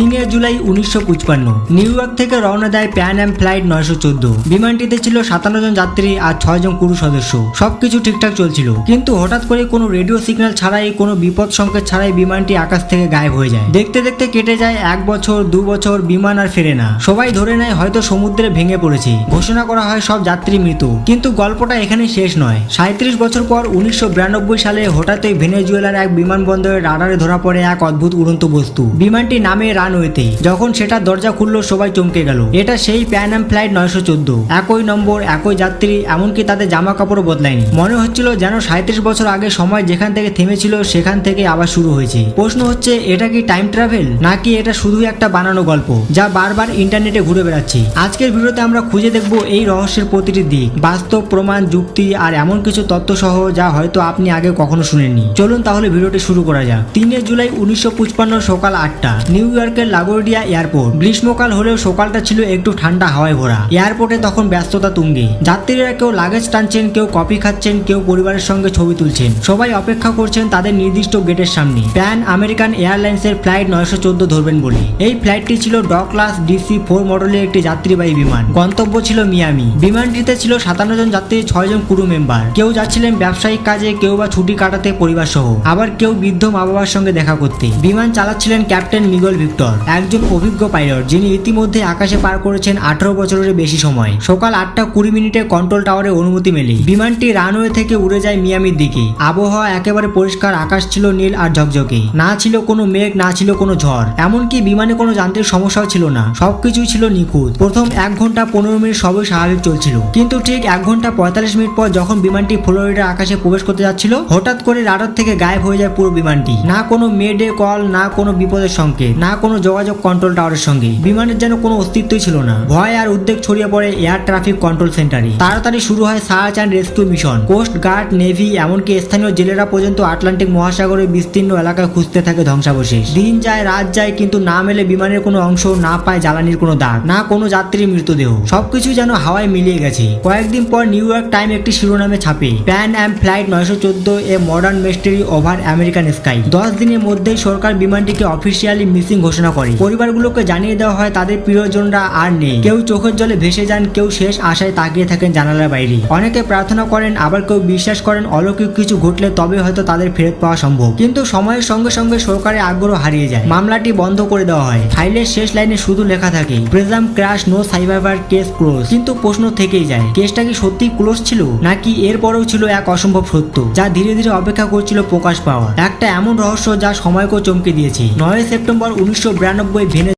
তিনে জুলাই উনিশশো পঁচপান্ন। নিউ ইয়র্ক থেকে রওনা দেয় প্যান অ্যাম ফ্লাইট নয়শো চোদ্দ। বিমানটিতে ছিল সাতান্ন জন যাত্রী আর ছয় জন ক্রু সদস্য। সবকিছু ঠিকঠাক চলছিল। কিন্তু হঠাৎ করে কোনো রেডিও সিগন্যাল ছাড়াই, কোনো বিপদ সংকেত ছাড়াই বিমানটি আকাশ থেকে গায়েব হয়ে যায়। দেখতে দেখতে কেটে যায়, এক বছর, দু বছর বিমান আর ফেরে না। সবাই ধরে নেয়, হয়তো সমুদ্রে ভেঙে পড়েছে। ঘোষণা করা হয়, সব যাত্রী মৃত। কিন্তু গল্পটা এখানে শেষ নয়। সাঁত্রিশ বছর পর উনিশশো বিরানব্বই সালে হঠাৎই ভেনেজুয়েলার এক বিমানবন্দরের রাডারে ধরা পড়ে এক অদ্ভুত উড়ন্ত বস্তু। বিমানটি নামে রানওয়েতে যখন সেটা দরজা খুললো, সবাই চমকে গেল। এটা সেই প্যান অ্যাম ফ্লাইট নয়শো চোদ্দ। একই নম্বর, একই যাত্রী, এমনকি তাদের জামা কাপড়ও বদলায়নি। মনে হচ্ছিল যেন সাঁত্রিশ বছর আগে সময় যেখান থেকে থেমেছিল, সেখান থেকে আবার শুরু হয়েছে। প্রশ্ন হচ্ছে, এটা কি টাইম ট্রাভেল নাকি এটা শুধু একটা বানানো গল্প, যা বারবার ইন্টারনেটে ঘুরে বেড়াচ্ছে? আজকের ভিডিওতে আমরা খুঁজে দেখব এই রহস্যের প্রতিটি দিক। বাস্তব, প্রমাণ, যুক্তি আর এমন কিছু তথ্য সহ যা হয়তো আপনি আগে কখনো শুনেননি। চলুন তাহলে ভিডিওটি শুরু করা যাক। তিনে জুলাই উনিশশো সকাল আটটা। নিউ ইয়র্কের লাগোরিয়া এয়ারপোর্ট। গ্রীষ্মকাল হলেও সকালটা ছিল একটু ঠান্ডা, হাওয়ায় ভরা। এয়ারপোর্টে তখন ব্যস্ততা তুঙ্গে। যাত্রীরা কেউ লাগেজ টানছেন, কেউ কফি খাচ্ছেন, কেউ পরিবারের সঙ্গে ছবি তুলছেন। সবাই অপেক্ষা করছেন তাদের নির্দিষ্ট গেটের সামনে। প্যান আমেরিকান এয়ারলাইন্সের ফ্লাইট নয়শো চোদ্দ ধরবেন বলে। এই ফ্লাইটটি ছিল ড ডিসি ফোর মডেলের একটি যাত্রীবাহী বিমান। গন্তব্য ছিল মিয়ামি। বিমানটিতে ছিল সাতান্ন জন যাত্রী, ছয় জন ক্রু মেম্বার। কেউ যাচ্ছিলেন ব্যবসায়িক কাজে, কেউ বা ছুটি কাটাতে পরিবার সহ আবার কেউ বৃদ্ধ মা বাবার সঙ্গে দেখা করতে। বিমান চালাচ্ছিলেন ক্যাপ্টেন মিগল ভিক্টর। একজন অভিজ্ঞ পাইলট, যিনি ইতিমধ্যে আকাশে পার করেছেন আঠারো বছরের বেশি সময়। সকাল আটটা কুড়ি মিনিটে কন্ট্রোল টাওয়ারে অনুমতি মেলে। বিমানটি রানওয়ে থেকে উড়ে যায় মিয়ামির দিকে। আবহাওয়া একেবারে পরিষ্কার, আকাশ ছিল নীল আর ঝকঝকে। না ছিল কোনো মেঘ, না ছিল কোনো ঝড়। এমনকি বিমানে কোনো যান্ত্রিক সমস্যাও ছিল না। সবকিছুই ছিল নিখুঁত। প্রথম এক ঘণ্টা পনেরো মিনিট সবই স্বাভাবিক চলছিল। কিন্তু ঠিক এক ঘণ্টা পঁয়তাল্লিশ মিনিট পর যখন বিমানটি ফ্লোরিডার আকাশে প্রবেশ করতে যাচ্ছিল, হঠাৎ করে রাডার থেকে গায়েব হয়ে যায় পুরো বিমানটি। না কোনো মেডে কল, না কোনো বিপদের সংকেত, না কোনো যোগাযোগ কন্ট্রোল টাওয়ারের সঙ্গে। বিমানের যেন কোনো অস্তিত্বই ছিল না। ভয় আর উদ্বেগ ছড়িয়ে পড়ে এয়ার ট্রাফিক কন্ট্রোল সেন্টারে তাড়াতাড়ি শুরু হয় search and rescue mission coast guard navy এমনকি স্থানীয় জেলেরা পর্যন্ত আটলান্টিক মহাসাগরের বিস্তীর্ণ এলাকায় খুঁজতে থাকে ধ্বংসাবশেষ। দিন যায়, রাত যায়, কিন্তু না মেলে বিমানের কোনো অংশ, না পায় জ্বালানির কোনো দাগ, না কোনো যাত্রীর মৃতদেহ। সবকিছু যেন হাওয়ায় মিলিয়ে গেছে। কয়েকদিন পর নিউ ইয়র্ক টাইম একটি শিরোনামে ছাপে প্যান অ্যাম ফ্লাইট নয়শো চোদ্দ a modern mystery over American sky দশ দিনের মধ্যেই সরকার বিমানটিকে অফিসিয়ালি মিসিং ঘোষণা করে পরিবারগুলোকে জানিয়ে দেওয়া হয়, তাদের প্রিয়জনরা আর নেই। কেউ চোখের জলে ভেসে যান, কেউ শেষ আশায় তাকিয়ে থাকেন জানালার বাইরে। অনেকে প্রার্থনা করেন, আবার কেউ বিশ্বাস করেন, অলৌকিক কিছু ঘটলে তবে হয়তো তাদের ফেরত পাওয়া সম্ভব। কিন্তু সময়ের সঙ্গে সঙ্গে সরকারের আগ্রহ হারিয়ে যায়। মামলাটি বন্ধ করে দেওয়া হয়। ফাইলের শেষ লাইনে শুধু লেখা থাকে, presumed crash no survivor case close. কিন্তু প্রশ্ন থেকেই যায়, কেসটা কি সত্যি ক্লোজ ছিল, নাকি এরপরেও ছিল এক অসম্ভব সত্য, যা ধীরে ধীরে অপেক্ষা করছিল প্রকাশ পাওয়া? একটা এমন রহস্য যা সময়কেও চমকে দিয়েছে। নয় সেপ্টেম্বর উনিশশো বিরানব্বই ভেনে